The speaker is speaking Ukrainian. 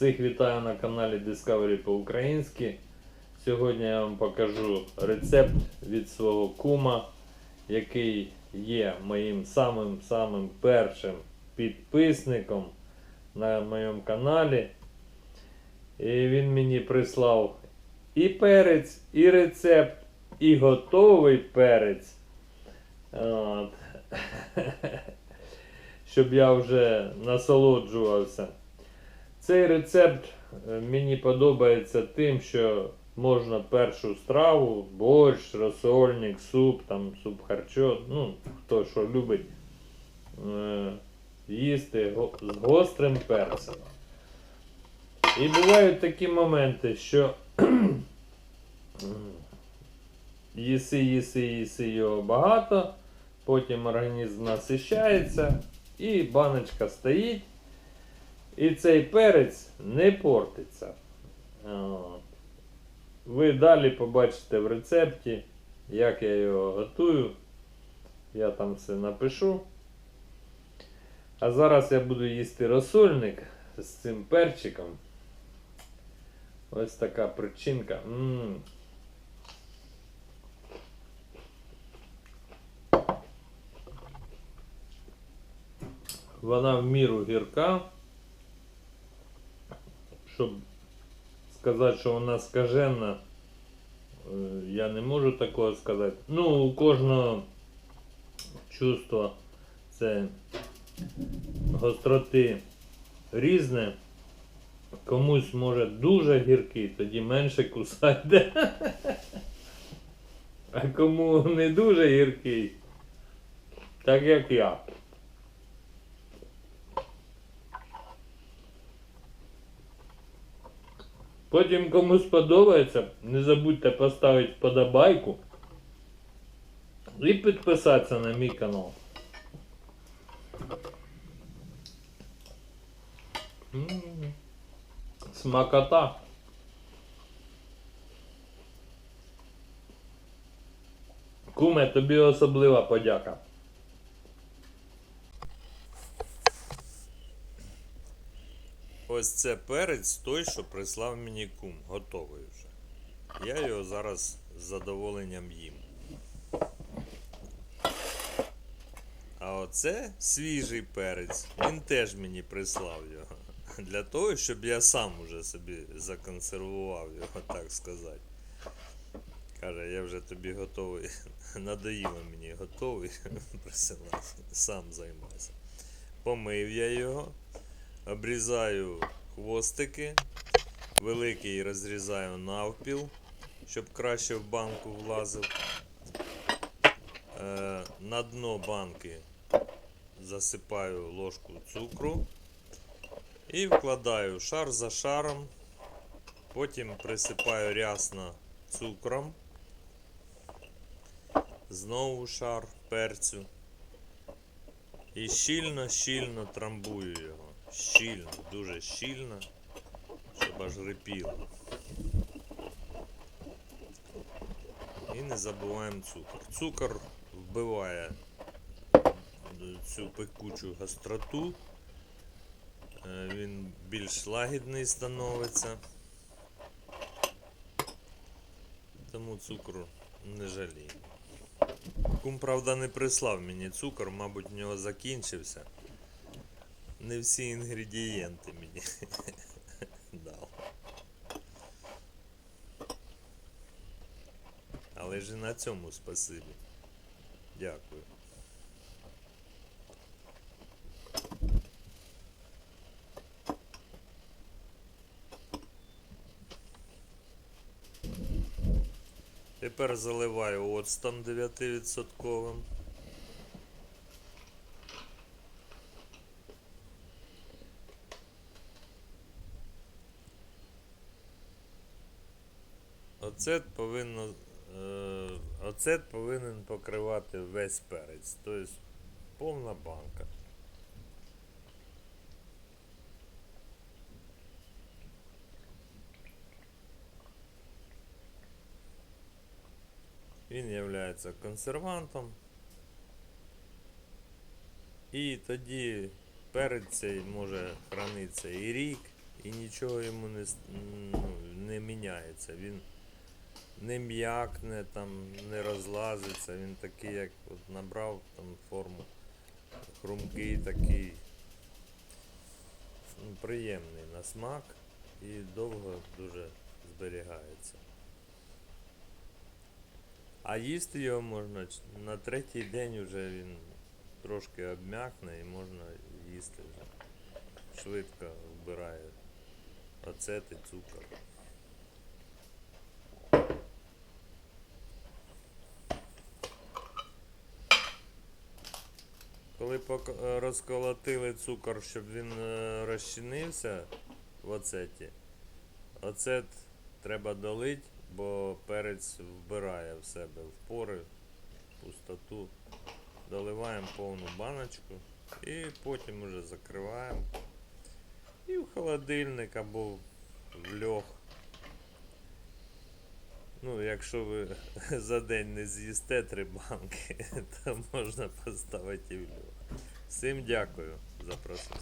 Всіх вітаю на каналі Discovery по-українськи. Сьогодні я вам покажу рецепт від свого кума, який є моїм самим-самим першим підписником на моєму каналі. І він мені прислав і перець, і рецепт, і готовий перець. От. Щоб я вже насолоджувався. Цей рецепт е, мені подобається тим, що можна першу страву, борщ, розсольник, суп, там, суп харчо, ну, хто що любить, е, їсти з гострим перцем. І бувають такі моменти, що їси, їси, їси його багато, потім організм насищається і баночка стоїть. І цей перець не портиться. Ви далі побачите в рецепті, як я його готую. Я там все напишу. А зараз я буду їсти розсольник з цим перчиком. Ось така причинка. м Вона в міру гірка щоб сказати, що вона скажена, е, я не можу такого сказати. Ну, у кожного чувство це гостроти різне. Комусь може дуже гіркий, тоді менше кусайте. А кому не дуже гіркий, так як я. Потім кому сподобається, не забудьте поставити вподобайку і підписатися на мій канал. Смакота. Куме, тобі особлива подяка. Ось це перець той, що прислав мені кум, готовий вже. Я його зараз з задоволенням їм. А оце свіжий перець. Він теж мені прислав його. Для того, щоб я сам уже собі законсервував його, так сказати. Каже, я вже тобі готовий. Надоїло мені готовий. Присилати. Сам займайся. Помив я його обрізаю хвостики, великий розрізаю навпіл, щоб краще в банку влазив. Е, на дно банки засипаю ложку цукру і вкладаю шар за шаром. Потім присипаю рясно цукром. Знову шар перцю. І щільно-щільно трамбую його. Щільно, дуже щільно, щоб аж рипіло. І не забуваємо цукор. Цукор вбиває цю пекучу гостроту. Е, Він більш лагідний становиться. Тому цукру не жалію. Кум, правда, не прислав мені цукор, мабуть, в нього закінчився. Не всі інгредієнти мені дав. Але ж і на цьому спасибі. Дякую. Тепер заливаю оцтом 9%. Оцет повинно. Е, оцет повинен покривати весь перець, тобто повна банка. Він є консервантом. І тоді перець цей може хранитися і рік, і нічого йому не, ну, не міняється. Він не м'якне, там, не розлазиться, він такий, як от набрав там форму, хрумкий такий. Ну, приємний на смак і довго дуже зберігається. А їсти його можна на третій день вже він трошки обм'якне і можна їсти вже. Швидко вбирає оцет цукор. Коли е, розколотили цукор, щоб він е, розчинився в оцеті, оцет треба долить, бо перець вбирає в себе в пори, пустоту. Доливаємо повну баночку і потім уже закриваємо. І в холодильник або в льох. Ну, якщо ви за день не з'їсте три банки, то можна поставити і в льох. Всім дякую за просмотр.